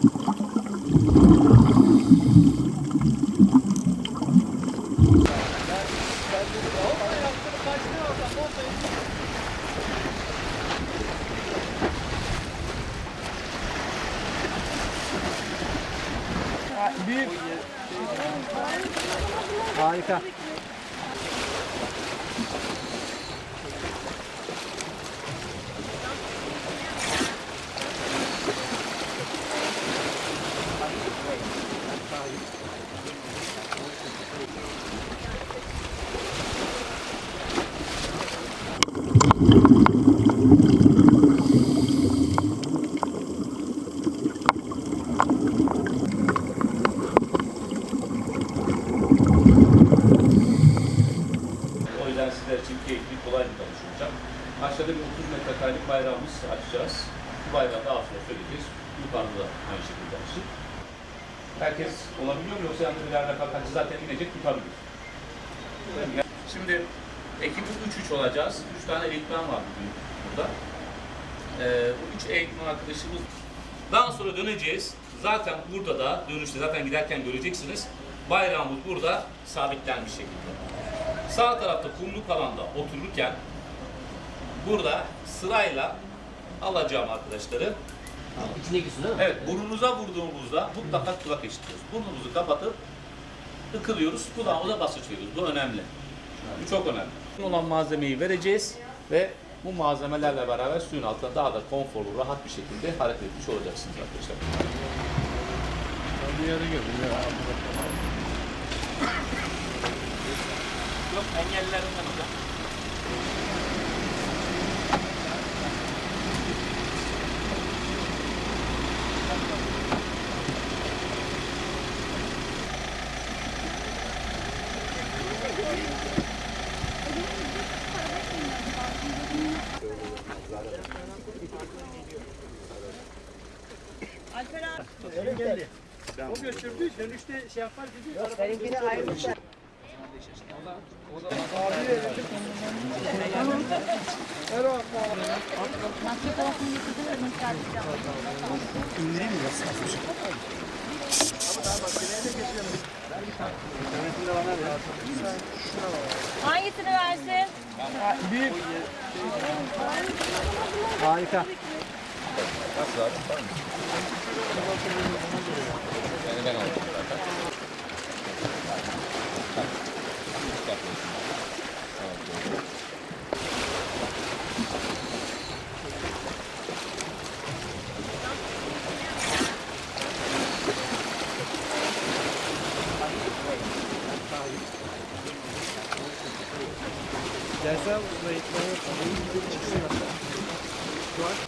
Thank you. Herkes olabiliyor mu yoksa yanında birer refakatçi zaten inecek tutabilir. Şimdi ekibimiz 3-3 olacağız. 3 tane eğitmen var bugün burada. Ee, bu 3 eğitmen arkadaşımız daha sonra döneceğiz. Zaten burada da dönüşte zaten giderken göreceksiniz. Bayrağımız burada sabitlenmiş şekilde. Sağ tarafta kumluk alanda otururken burada sırayla alacağım arkadaşları. İçindeki su değil mi? Evet burnunuza vurduğumuzda mutlaka kulak eşitiyoruz. Burnumuzu kapatıp ıkılıyoruz. Kulağımıza basınç veriyoruz. Bu önemli. Bu çok önemli. olan malzemeyi vereceğiz ve bu malzemelerle beraber suyun altında daha da konforlu, rahat bir şekilde hareket etmiş olacaksınız arkadaşlar. Bir yere gördüm ya. Yok engellilerinden hocam. O götürdü. Dönüşte şey yapar dedi. Benimkini ayrı. Maske parasını getirdin mi? İndireyim mi? Nasıl? Hangisini versin? Bir. Harika. Gelsem zayıflamaya çıksın hatta. Şu an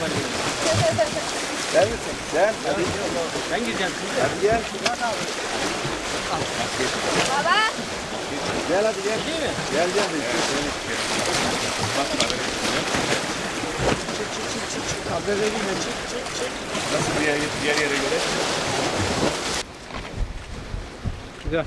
Babam. Gel misin? Gel. Hadi. Ben gireceğim. Hadi gel. Baba. Gel hadi gel. Gel gel. Çık çık çık çık çık. Habere girme çık çık çık. Nasıl diğer, diğer yere göre? Güzel.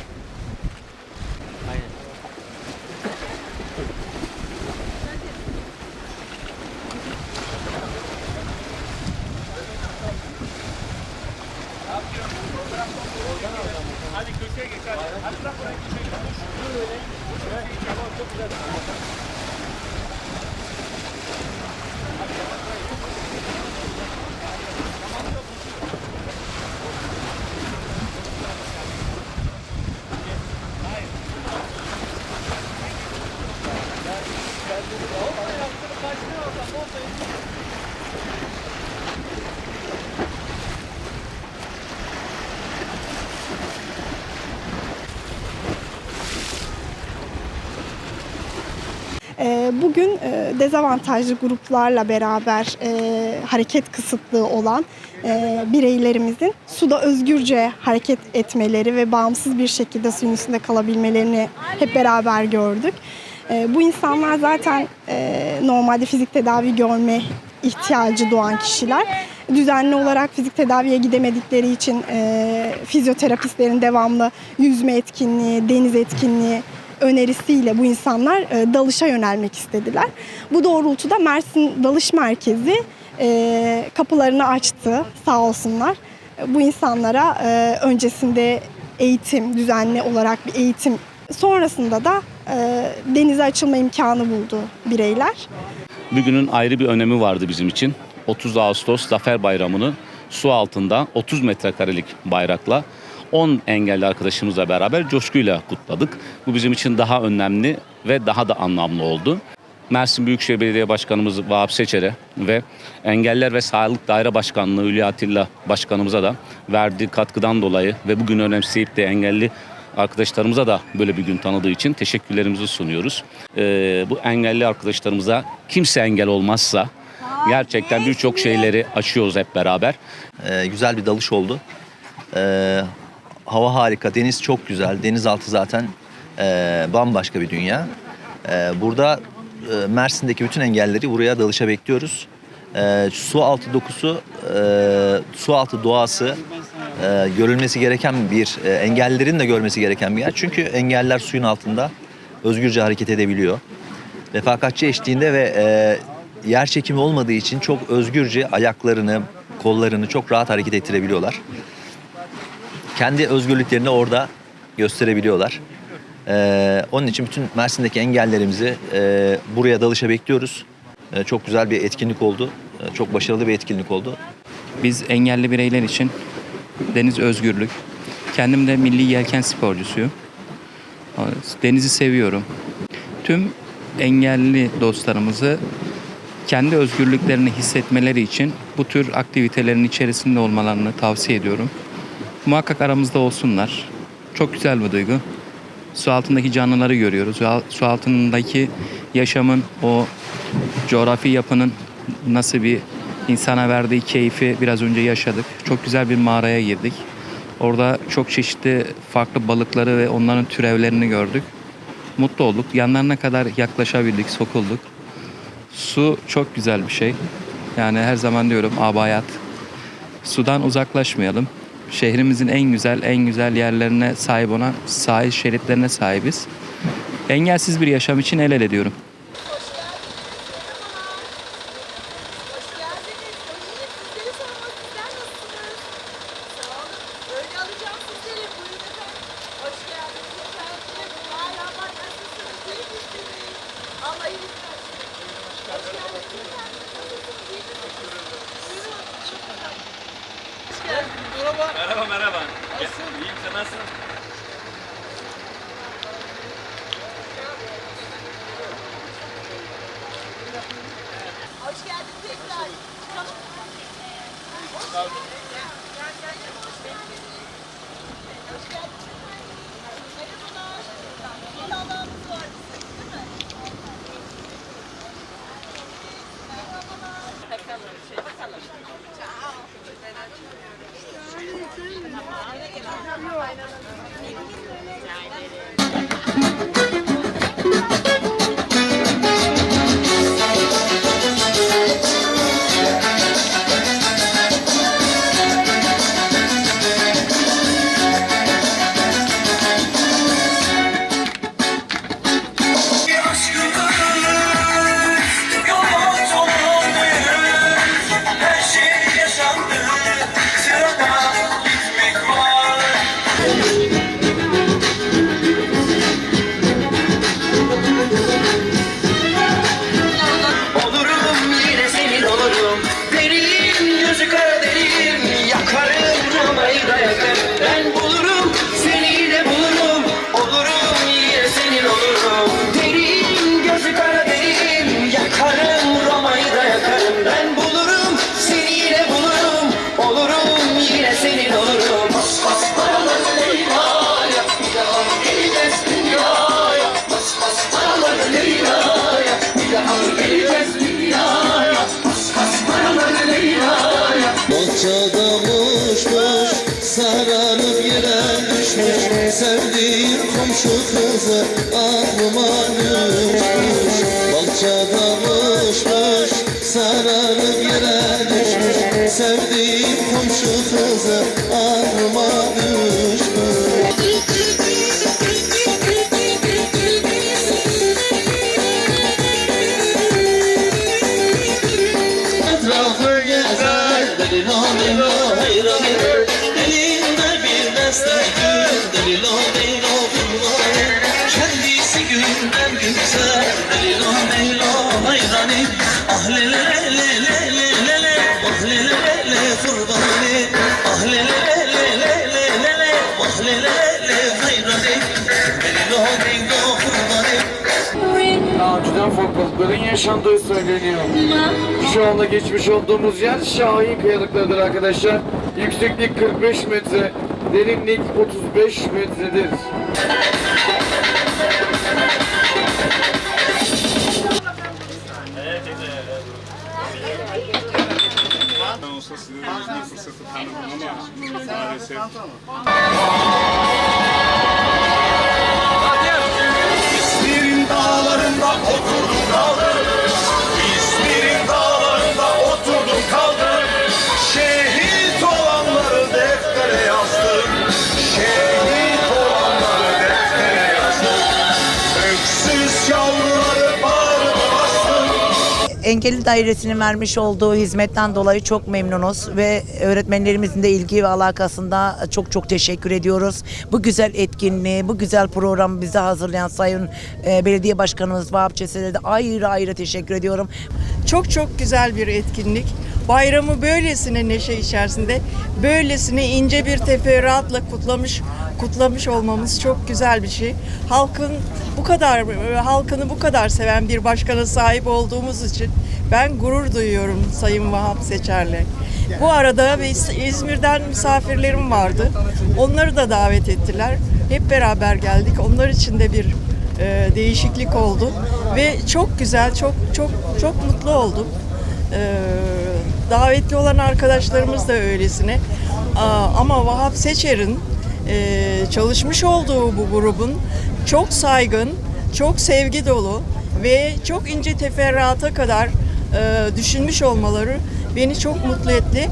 Bugün e, dezavantajlı gruplarla beraber e, hareket kısıtlığı olan e, bireylerimizin suda özgürce hareket etmeleri ve bağımsız bir şekilde suyun üstünde kalabilmelerini hep beraber gördük. Bu insanlar zaten normalde fizik tedavi görme ihtiyacı doğan kişiler. Düzenli olarak fizik tedaviye gidemedikleri için e, fizyoterapistlerin devamlı yüzme etkinliği, deniz etkinliği önerisiyle bu insanlar e, dalışa yönelmek istediler. Bu doğrultuda Mersin Dalış Merkezi e, kapılarını açtı sağ olsunlar. E, Bu insanlara e, öncesinde eğitim, düzenli olarak bir eğitim sonrasında da e, denize açılma imkanı buldu bireyler. Bugünün ayrı bir önemi vardı bizim için. 30 Ağustos Zafer Bayramı'nı su altında 30 metrekarelik bayrakla 10 engelli arkadaşımızla beraber coşkuyla kutladık. Bu bizim için daha önemli ve daha da anlamlı oldu. Mersin Büyükşehir Belediye Başkanımız Vahap Seçer'e ve Engeller ve Sağlık Daire Başkanlığı Hülya Atilla Başkanımıza da verdiği katkıdan dolayı ve bugün önemseyip de engelli arkadaşlarımıza da böyle bir gün tanıdığı için teşekkürlerimizi sunuyoruz. Ee, bu engelli arkadaşlarımıza kimse engel olmazsa gerçekten birçok şeyleri aşıyoruz hep beraber. Ee, güzel bir dalış oldu. Ee, hava harika, deniz çok güzel. Denizaltı zaten ee, bambaşka bir dünya. Ee, burada e, Mersin'deki bütün engelleri buraya dalışa bekliyoruz. Ee, su altı dokusu, e, su altı doğası e, görülmesi gereken bir, e, engellilerin de görmesi gereken bir yer. Çünkü engeller suyun altında özgürce hareket edebiliyor. Refakatçi eşliğinde ve e, yer çekimi olmadığı için çok özgürce ayaklarını, kollarını çok rahat hareket ettirebiliyorlar. Kendi özgürlüklerini orada gösterebiliyorlar. E, onun için bütün Mersin'deki engellerimizi e, buraya dalışa bekliyoruz. E, çok güzel bir etkinlik oldu. E, çok başarılı bir etkinlik oldu. Biz engelli bireyler için deniz özgürlük. Kendim de milli yelken sporcusuyum. Denizi seviyorum. Tüm engelli dostlarımızı kendi özgürlüklerini hissetmeleri için bu tür aktivitelerin içerisinde olmalarını tavsiye ediyorum. Muhakkak aramızda olsunlar. Çok güzel bir duygu. Su altındaki canlıları görüyoruz. Su altındaki yaşamın o coğrafi yapının nasıl bir insana verdiği keyfi biraz önce yaşadık. Çok güzel bir mağaraya girdik. Orada çok çeşitli farklı balıkları ve onların türevlerini gördük. Mutlu olduk. Yanlarına kadar yaklaşabildik, sokulduk. Su çok güzel bir şey. Yani her zaman diyorum abayat. Sudan uzaklaşmayalım. Şehrimizin en güzel, en güzel yerlerine sahip olan sahil şeritlerine sahibiz. Engelsiz bir yaşam için el ele diyorum. merhaba. Merhaba merhaba. Nasılsın? İyiyim sen nasılsın? Hoş geldin tekrar. Çıkalım. Hoş geldin. Merhabalar. Bir Allah'ımız var bizim değil mi? Bakalım, şey, bakalım. Bye. Bye. Jesus. Önceden folklorların yaşandığı söyleniyor. Şu anda geçmiş olduğumuz yer Şahin Kayalıkları'dır arkadaşlar. Yükseklik 45 metre, derinlik 35 metredir. olsa size fırsatı tanıdım ama maalesef Thank you. Engelli Dairesi'nin vermiş olduğu hizmetten dolayı çok memnunuz ve öğretmenlerimizin de ilgi ve alakasında çok çok teşekkür ediyoruz. Bu güzel etkinliği, bu güzel programı bize hazırlayan Sayın e, Belediye Başkanımız Vahap Çesel'e de ayrı ayrı teşekkür ediyorum. Çok çok güzel bir etkinlik. Bayramı böylesine neşe içerisinde, böylesine ince bir teferruatla kutlamış kutlamış olmamız çok güzel bir şey. Halkın bu kadar halkını bu kadar seven bir başkana sahip olduğumuz için ben gurur duyuyorum Sayın Vahap Seçer'le. Bu arada İzmir'den misafirlerim vardı. Onları da davet ettiler. Hep beraber geldik. Onlar için de bir e, değişiklik oldu ve çok güzel, çok çok çok mutlu oldum. E, davetli olan arkadaşlarımız da öylesine. Ama Vahap Seçer'in e, çalışmış olduğu bu grubun çok saygın, çok sevgi dolu ve çok ince teferruata kadar e, düşünmüş olmaları beni çok mutlu etti.